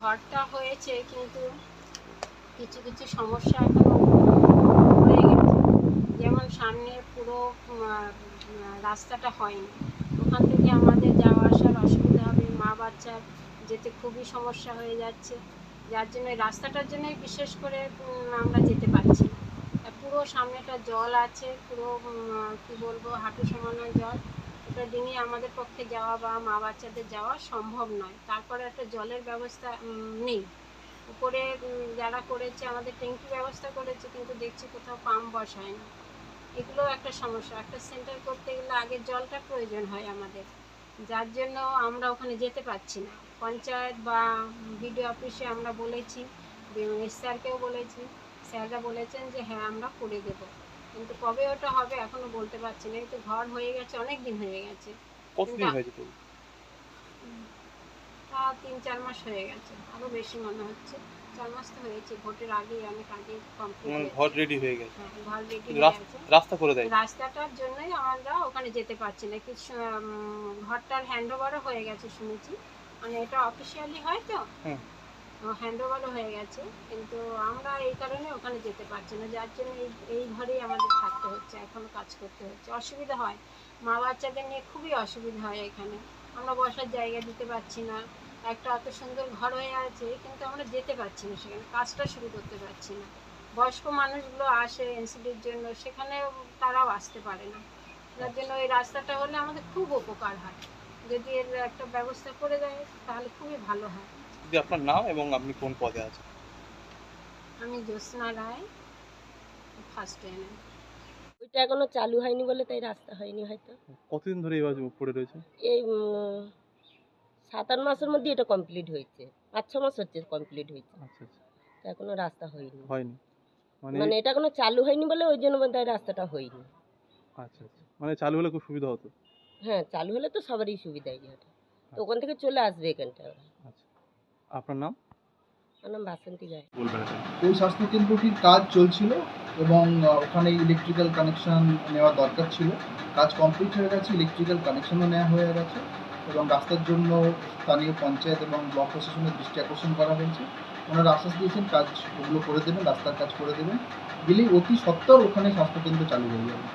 ঘরটা হয়েছে কিন্তু কিছু কিছু সমস্যা এখনও হয়ে গেছে। যেমন সামনে পুরো রাস্তাটা হয়নি। ওখান থেকে আমাদের যাওয়া আসার অসুবিধা হবে। মা বাচ্চার যেতে খুবই সমস্যা হয়ে যাচ্ছে। যার জন্য, রাস্তাটার জন্যই বিশেষ করে আমরা যেতে পারছি না। পুরো সামনেটা জল আছে, পুরো কি বলব, হাঁটু সমানো জল। ওটা ডিঙিয়ে আমাদের পক্ষে যাওয়া বা মা বাচ্চাদের যাওয়া সম্ভব নয়। তারপরে একটা জলের ব্যবস্থা নেই। উপরে যারা করেছে, আমাদের ট্যাঙ্কি ব্যবস্থা করেছে, কিন্তু দেখছি কোথাও পাম্প বসায় না। এগুলো একটা সমস্যা। একটা সেন্টার করতে গেলে আগে জলটা প্রয়োজন হয় আমাদের। যার জন্য আমরা ওখানে যেতে পারছি না। পঞ্চায়েত বা বিডিও অফিসে আমরা বলেছি স্যারকেও বলেছি। স্যাররা বলেছেন যে হ্যাঁ আমরা করে দেবো। কিন্তু কবে ওটা হবে এখনও বলতে পারছি না কিন্তু ঘর হয়ে গেছে অনেক দিন হয়ে গেছে। কতদিন হয়েছে তা তিন চার মাস হয়ে গেছে আরও বেশি মনে হচ্ছে। চার মাস তো হয়েছে ভোটের আগেই অনেক আগে কমপ্লিট ঘর রেডি হয়ে গেছে। ঘর রেডি কিন্তু হয়ে গেছে। রাস্তা করে দেয় রাস্তাটার জন্যই আমরা ওখানে যেতে পারছি না। কিছু ঘরটার হ্যান্ড ওভারও হয়ে গেছে শুনেছি। মানে এটা অফিসিয়ালি হয় তো? হুম। হ্যান্ড ওভারও হয়ে গেছে। কিন্তু আমরা এই কারণে ওখানে যেতে পারছি না। যার জন্য এই এই ঘরেই আমাদের থাকতে হচ্ছে, এখনও কাজ করতে হচ্ছে। অসুবিধা হয়। মা বাচ্চাদের নিয়ে খুবই অসুবিধা হয় এখানে। আমরা বসার জায়গা দিতে পারছি না। একটা অত সুন্দর ঘর হয়ে আছে, কিন্তু আমরা যেতে পারছি না সেখানে। কাজটা শুরু করতে পারছি না। বয়স্ক মানুষগুলো আসে এনসিডির জন্য সেখানে তারাও আসতে পারে না। যার জন্য এই রাস্তাটা হলে আমাদের খুব উপকার হয়। যদি এর একটা ব্যবস্থা করে দেয়, তাহলে খুবই ভালো হয়। যদি আপনার নাম এবং আপনি কোন পদে আছেন? আমি জ্যোৎস্না রায় ফার্স্ট এনে ওইটা এখনও চালু হয়নি বলে তাই রাস্তা হয়নি হয়তো। কতদিন ধরে এবার পড়ে রয়েছে? এই সাত আট মাসের মধ্যে এটা কমপ্লিট হয়েছে। পাঁচ ছ মাস হচ্ছে কমপ্লিট হয়েছে। আচ্ছা আচ্ছা। তা এখনও রাস্তা হয়নি। হয়নি। মানে মানে এটা এখনও চালু হয়নি বলে ওই জন্য হয় রাস্তাটা হয়নি। আচ্ছা আচ্ছা। মানে চালু হলে খুব সুবিধা হতো? হ্যাঁ চালু হলে তো সবারই সুবিধা এই তো ওখান থেকে চলে আসবে এখানটা। আচ্ছা। আপনার নাম? আমার নাম বাসন্তী গায়ে বলবেন ওই স্বাস্থ্যকেন্দ্রটির কাজ চলছিল এবং ওখানে ইলেকট্রিক্যাল কানেকশন নেওয়া দরকার ছিল। কাজ কমপ্লিট হয়ে গেছে ইলেকট্রিক্যাল কানেকশনও নেওয়া হয়ে গেছে এবং রাস্তার জন্য স্থানীয় পঞ্চায়েত এবং ব্লক প্রশাসনের দৃষ্টি আকর্ষণ করা হয়েছে। ওনারা আশ্বাস দিয়েছেন কাজ ওগুলো করে দেবেন রাস্তার কাজ করে দেবেন। দিলেই অতি সত্বর ওখানে স্বাস্থ্যকেন্দ্র চালু হয়ে যাবে।